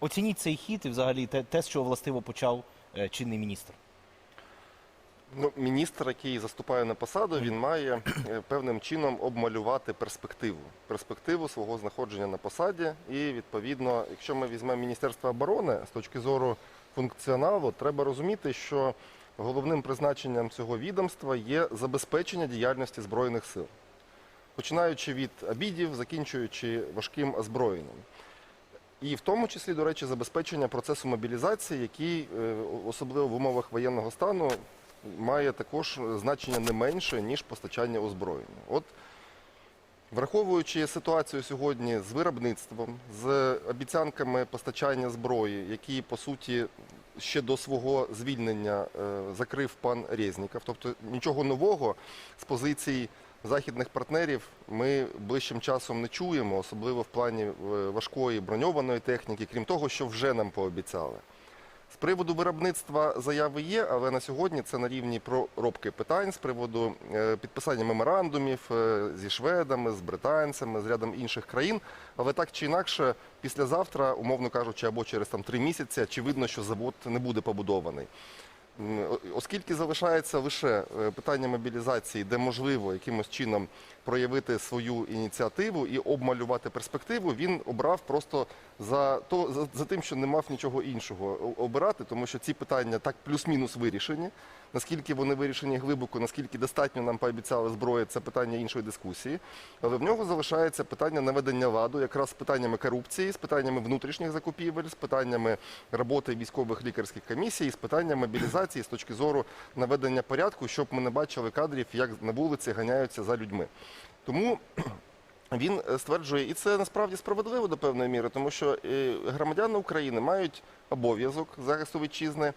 Оцініть цей хід і взагалі те, те з чого властиво почав е, чинний міністр. Ну, міністр, який заступає на посаду, він має е, певним чином обмалювати перспективу. Перспективу свого знаходження на посаді. І відповідно, якщо ми візьмемо Міністерство оборони з точки зору функціоналу, треба розуміти, що головним призначенням цього відомства є забезпечення діяльності збройних сил, починаючи від обідів, закінчуючи важким озброєнням. І в тому числі, до речі, забезпечення процесу мобілізації, який е, особливо в умовах воєнного стану має також значення не менше, ніж постачання озброєння. От враховуючи ситуацію сьогодні з виробництвом, з обіцянками постачання зброї, які по суті ще до свого звільнення е, закрив пан Резніков, тобто нічого нового з позицій західних партнерів ми ближчим часом не чуємо, особливо в плані е, важкої броньованої техніки, крім того, що вже нам пообіцяли. З приводу виробництва заяви є, але на сьогодні це на рівні проробки питань з приводу е, підписання меморандумів е, зі шведами, з британцями, з рядом інших країн. Але так чи інакше, післязавтра, умовно кажучи, або через там три місяці, очевидно, що завод не буде побудований. Оскільки залишається лише е, питання мобілізації, де можливо якимось чином проявити свою ініціативу і обмалювати перспективу, він обрав просто за, то, за, за тим, що не мав нічого іншого обирати, тому що ці питання так плюс-мінус вирішені. Наскільки вони вирішені глибоко, наскільки достатньо нам пообіцяли зброї, це питання іншої дискусії. Але в нього залишається питання наведення ладу, якраз з питаннями корупції, з питаннями внутрішніх закупівель, з питаннями роботи військових лікарських комісій, з питанням мобілізації з точки зору наведення порядку, щоб ми не бачили кадрів, як на вулиці ганяються за людьми. Тому він е, стверджує, і це насправді справедливо до певної міри, тому що е, громадяни України мають обов'язок захисту вітчизни.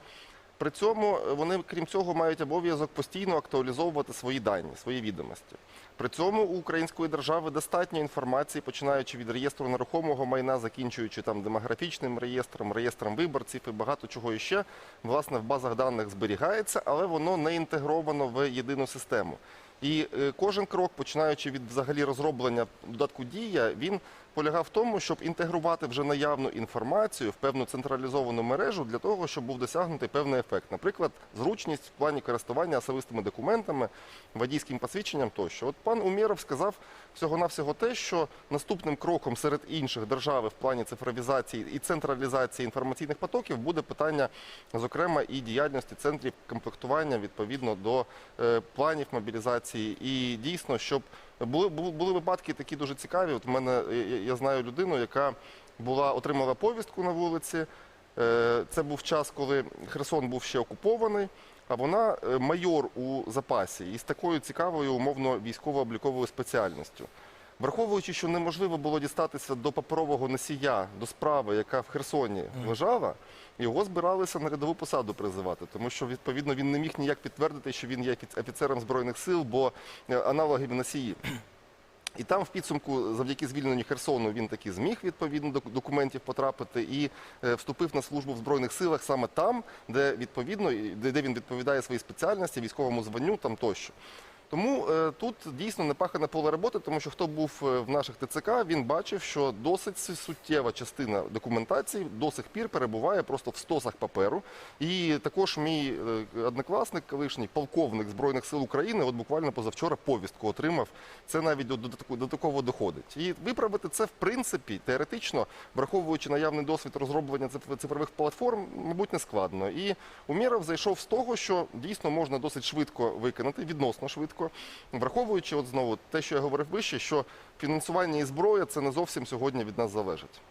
При цьому е, вони, крім цього, мають обов'язок постійно актуалізовувати свої дані, свої відомості. При цьому у української держави достатньо інформації, починаючи від реєстру нерухомого майна, закінчуючи там демографічним реєстром, реєстром виборців і багато чого іще, власне, в базах даних зберігається, але воно не інтегровано в єдину систему. І е, кожен крок, починаючи від взагалі розроблення додатку дія, він полягав в тому, щоб інтегрувати вже наявну інформацію в певну централізовану мережу для того, щоб був досягнутий певний ефект. Наприклад, зручність в плані користування особистими документами, водійським посвідченням тощо. От пан Умєров сказав всього-навсього те, що наступним кроком серед інших держави в плані цифровізації і централізації інформаційних потоків буде питання, зокрема, і діяльності центрів комплектування відповідно до е, планів мобілізації. І дійсно, щоб були, були, були випадки такі дуже цікаві. От в мене я, я знаю людину, яка була отримала повістку на вулиці. Е, Це був час, коли Херсон був ще окупований. А вона е, майор у запасі із такою цікавою умовно військово-обліковою спеціальністю. Враховуючи, що неможливо було дістатися до паперового носія, до справи, яка в Херсоні лежала, його збиралися на рядову посаду призивати, тому що відповідно він не міг ніяк підтвердити, що він є офіцером збройних сил, бо е, аналогів носії. І там в підсумку, завдяки звільненню Херсону, він таки зміг відповідно до документів потрапити і е, вступив на службу в збройних силах саме там, де відповідно де він відповідає своїй спеціальності, військовому званню там тощо. Тому е, тут дійсно непахане поле роботи, тому що хто був е, в наших ТЦК, він бачив, що досить суттєва частина документації до сих пір перебуває просто в стосах паперу. І також мій е, однокласник, колишній полковник Збройних сил України, от буквально позавчора повістку отримав. Це навіть до, такого доходить. І виправити це, в принципі, теоретично, враховуючи наявний досвід розроблення циф- цифрових платформ, мабуть, не складно. І Умєров зайшов з того, що дійсно можна досить швидко виконати, відносно швидко, враховуючи от знову те, що я говорив вище, що фінансування і зброя це не зовсім сьогодні від нас залежить.